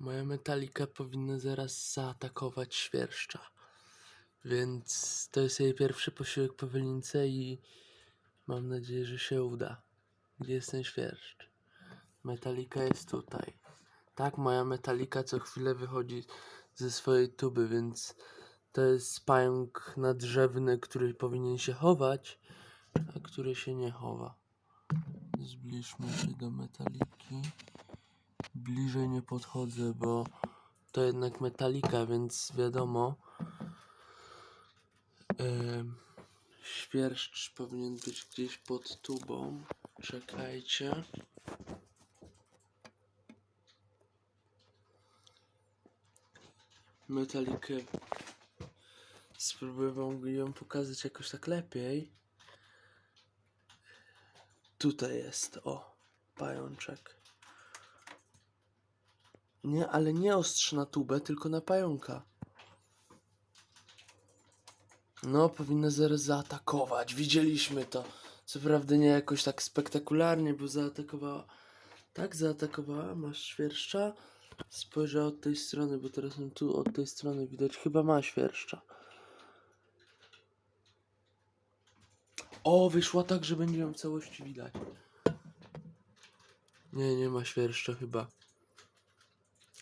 Moja metalika powinna zaraz zaatakować świerszcza. Więc to jest jej pierwszy posiłek po wylince i mam nadzieję, że się uda. Gdzie jest ten świerszcz? Metalika jest tutaj. Tak, moja metalika co chwilę wychodzi ze swojej tuby, więc to jest pająk nadrzewny, który powinien się chować, a który się nie chowa. Zbliżmy się do metaliki. Bliżej nie podchodzę, bo to jednak metalika, więc wiadomo. Em, świerszcz powinien być gdzieś pod tubą. Czekajcie. Metalikę. Spróbuję ją pokazać jakoś tak lepiej. Tutaj jest, o, pajączek. Nie, ale nie ostrz na tubę, tylko na pająka. No, powinna zaraz zaatakować. Widzieliśmy to. Co prawda nie jakoś tak spektakularnie, bo zaatakowała. Tak, zaatakowała. Masz świerszcza. Spojrzę od tej strony, bo teraz ją tu od tej strony widać. Chyba ma świerszcza. O, wyszła tak, że będzie ją w całości widać. Nie, nie ma świerszcza chyba.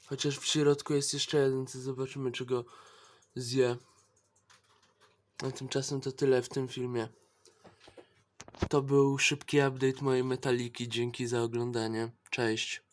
Chociaż w środku jest jeszcze jeden, to zobaczymy, czy go zje. A tymczasem to tyle w tym filmie. To był szybki update mojej metaliki. Dzięki za oglądanie. Cześć.